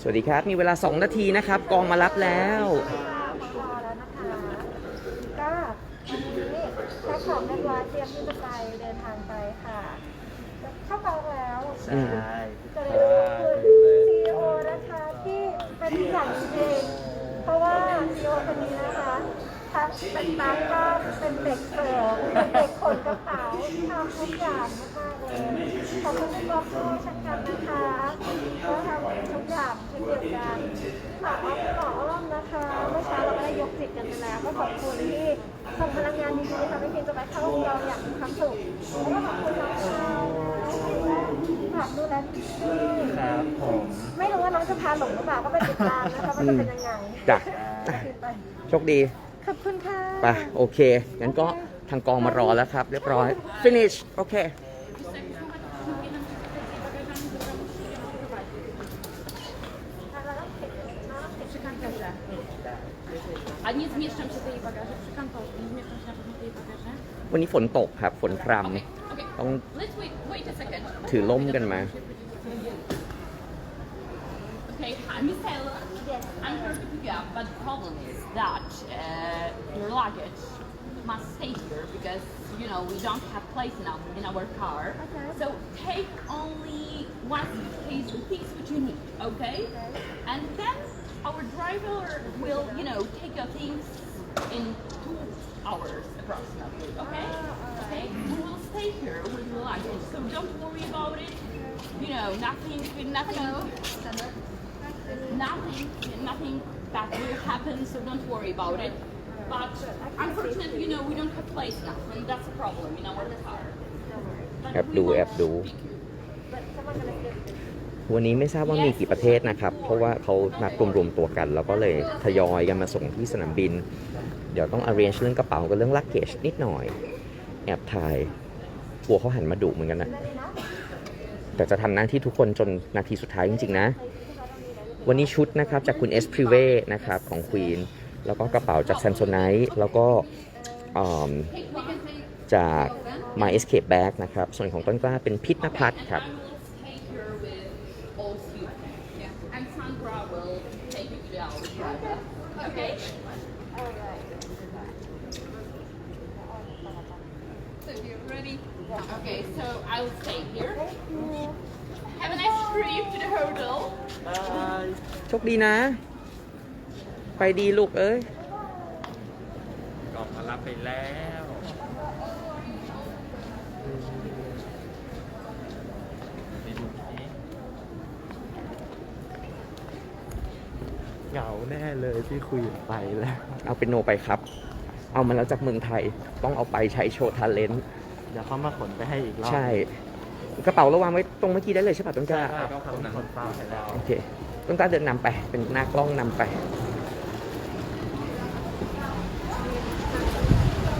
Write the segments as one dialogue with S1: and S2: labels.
S1: สวัสดีครับ มีเวลา 2 นาทีนะครับ กองมารับแล้ว
S2: ครับมารอแล้วนะคะก็วันนี้แพ็คของเรียบร้อยเตรียมที่จะไปเดินทางไปค่ะ เข้ากองแล้ว
S3: ใช่
S2: จะได้รู้คือซีโอนะคะที่เป็นอย่างจริงเพราะว่าซีโอคนนี้นะคะทั้งเป็นตากล้องเป็นเด็กเสิร์ฟเป็นเด็กขนกระเป๋าทำทุกอย่างมากๆเลย ขอบคุณที่บอกโค้ชเช่นกันนะคะก็ทำทุกอย่างเช่นเดียวกันฝากอ้อมขออ้อมนะคะ เมื่อเช้าเราก็ได้ยกจิตกันไปแล้ว ก็ขอบคุณที่ส่งพลังงานดีๆทำให้ทีมจะไปเข้ากองอย่างมีความสุขแล้วก็ขอบคุณน้องชายนะฝากดูแลพี่
S3: ครับผม
S2: ไม่รู้ว่าน้องจะพาหลงหรือเปล่าก็ไปติดตามนะคะว่าจะเป็นยังไง
S1: จ้ะ
S2: ไป
S1: โชคดี
S2: ขอบคุณค่ะ
S1: ไปโอเคงั้นก็ทางกองมารอแล้วครับ เรียบร้อย finish โอเค
S4: A nie zmieszczą się tej bagaże przy kantorze, nie zmieszczą się na pewno tej bagaże.
S1: วันนี้ฝนตกครับ ฝนพร
S4: Okay, okay. ำ
S1: ต้อง
S4: Let's wait, wait a second.
S1: ถือล่มกันมา
S4: Okay, hi, Miss Taylor. I'm here to pick you up, but the problem is that uh, your luggage must stay here because you know we don't have place enough in our car.
S2: Okay.
S4: So take only one suitcase with things which you need, okay? And then our driver will, you know, take your things in two hours approximately, okay? Okay? We will stay here with the luggage, so don't worry about it. You know, nothing, nothing, nothing, nothing bad will happen, so don't worry about it. But unfortunately, you know, we don't have place now, and that's a problem in our car. But
S1: แอบ
S4: we
S1: ดู
S4: will
S1: แอบดู
S4: pick you.
S1: วันนี้ไม่ทราบว่ามีกี่ประเทศนะครับ เพราะว่าเขานัดรวมๆตัวกัน แล้วก็เลยทยอยกันมาส่งที่สนามบิน เดี๋ยวต้อง arrange เรื่องกระเป๋ากับเรื่อง luggage นิดหน่อย แอบถ่ายกลัวเขาหันมาดุเหมือนกันนะแต่จะทำหน้าที่ทุกคนจนนาทีสุดท้ายจริงๆนะ วันนี้ชุดนะครับจากคุณ S Privé นะครับของ Queen แล้วก็กระเป๋าจาก Samsonite แล้วก็อืมจาก My Escape Bag นะครับ ส่วนของต้นกล้าเป็นพิษนพัฒน์ครับ
S4: Okay, so I will stay here. Have a nice trip to the hotel.
S1: โชคดีนะ ไปดีลูกเอ้ย
S3: กล่องมารับไปแล้ว ไปดูสิเหงาแน่เลยที่คุยไปแล้ว
S1: เอาเป็นโนไปครับ เอามาแล้วจากเมืองไทย ต้องเอาไปใช้โชว์ทาเลนต์
S3: เดี๋ยวเขามาขนไปให้อีกรอบ
S1: ใช่ กระเป๋าระวางไว้ตรงเมื่อกี้ได้เลยใช่ป่ะต้นกล้า
S3: ใช่ก็คนคนเฝ้าให้แล้ว
S1: โอเคต้นกล้าเดินนำไป เป็นหน้ากล้องนำไป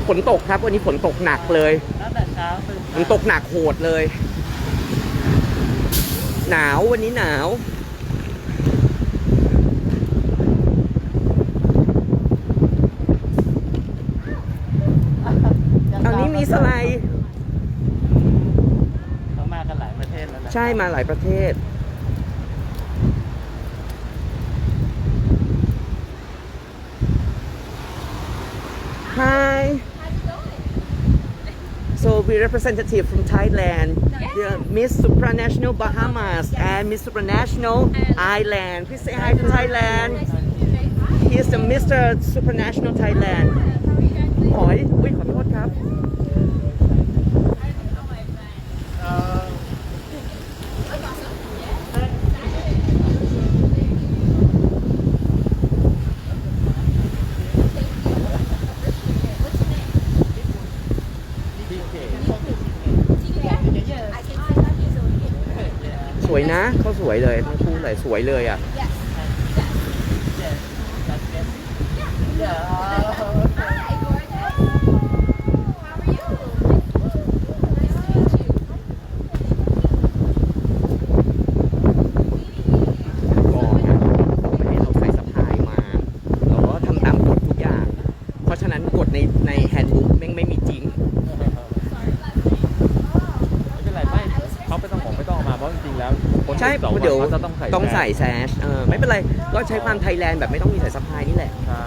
S1: ฝนตกครับ วันนี้ฝนตกหนักเลย
S3: ตั้งแต่เช้าตื่น
S1: มันตกหนักโหดเลย หนาววันนี้หนาวเอานี้มีสไลด์ ใช่มาหลายประเทศ Hi So we representative from Thailand the Miss Supranational Bahamas and Miss Supranational Island Please say hi to Thailand He is the Mr. Supranational Thailand หอยอุ้ยขอโทษครับ สวยนะเขาสวยเลยทั้งคู่เลยสวยเลยอะก่อนนะเขาไม่ให้เราใส่สะพายมา เราก็ทำตามกฎทุกอย่าง เพราะฉะนั้นกฎในในแฮนด์บุ๊กแม่งไม่มีจริง
S3: ไม่เป็นไรไม่เขาไม่ ต้องผมไม่ต้องเอามาเพราะจริงๆแล้วคน
S1: ใช่
S3: สองวัน
S1: เดี๋ยว
S3: เขาจะต้องใส่
S1: ต้อง
S3: แซช
S1: ใส่แซชเออไม่เป็นไร ก็ใช้ความไทยแลนด์แบบไม่ต้องมีสายสะพายนี่แหละ
S3: ใช่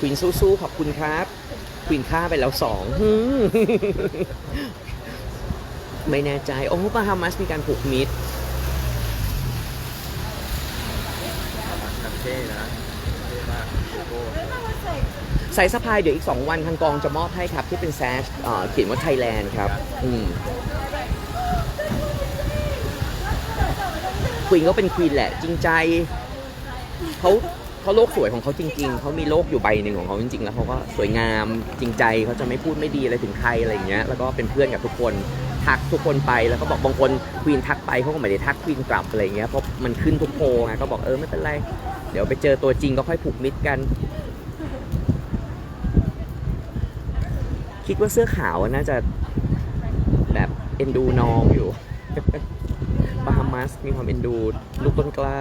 S1: ควีนสู้ๆขอบคุณครับควีนฆ่าไปแล้วสองไม่แน่ใจ โอ้บาฮามัสมีการผูกมิตร
S3: เท่นะเท่มากโลโก้
S1: สายสะพายเดี๋ยวอีก 2 วันทางกองจะมอบให้ครับ ที่เป็นแซชเอ่อเขียนว่าไทยแลนด์ครับ อืมควีนก็เป็นควีนแหละ จริงใจเขา เขาโลกสวยของเขาจริง ๆ เขามีโลกอยู่ใบหนึ่งของเขาจริง ๆ แล้วเขาก็สวยงามจริงใจเขาจะไม่พูดไม่ดีอะไรถึงใครอะไรอย่างเงี้ยแล้วก็เป็นเพื่อนกับทุกคนทักทุกคนไปแล้วก็บอกบางคนควีนทักไปเขาก็ไม่ได้ทักควีนกลับอะไรเงี้ยเพราะมันขึ้นทุกโพไงก็บอกเออไม่เป็นไร เดี๋ยวไปเจอตัวจริงก็ค่อยผูกมิตรกัน คิดว่าเสื้อขาวน่าจะแบบเอ็นดูน้องอยู่บาฮามัสมีความเอ็นดูลูกต้นกล้า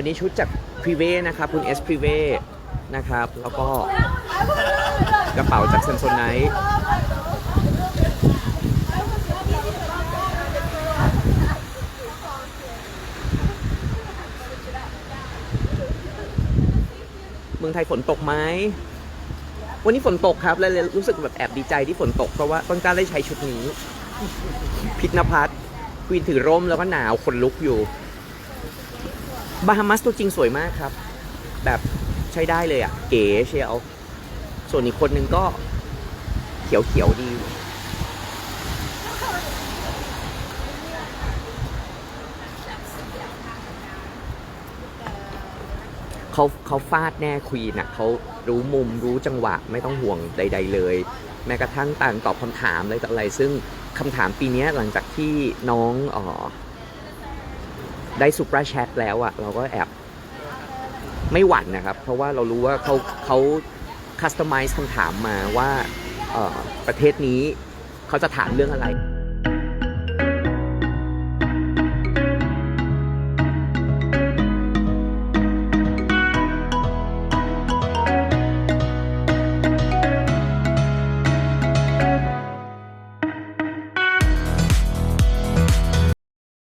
S1: วันนี้ชุดจากพรีเวนะครับ คุณเอสพรีเวนะครับ แล้วก็กระเป๋าจากเซนโซไนท์เมืองไทยฝนตกไหม วันนี้ฝนตกครับแล้วเลยรู้สึกแบบแอบดีใจที่ฝนตก เพราะว่าต้นกล้าได้ใช้ชุดนี้ พิษนภัทรควีนถือร่มแล้วก็หนาวขนลุกอยู่ บาฮามัสตัวจริงสวยมากครับ แบบใช้ได้เลยอะ เก๋เชียวส่วนอีกคนนึงก็เขียวเขียวดี เขาเขาฟาดแน่ควีนอะเขารู้มุมรู้จังหวะไม่ต้องห่วงใด ๆ เลย แม้กระทั่งต่างตอบคำถามอะไรต่ออะไร ซึ่งคำถามปีนี้หลังจากที่น้องเออ ได้ซูเปอร์แชทแล้วอะเราก็แอบไม่หวั่นนะครับ เพราะว่าเรารู้ว่าเขาเขาคัสตอมไมซ์คำถามมาว่าประเทศนี้เขาจะถามเรื่องอะไร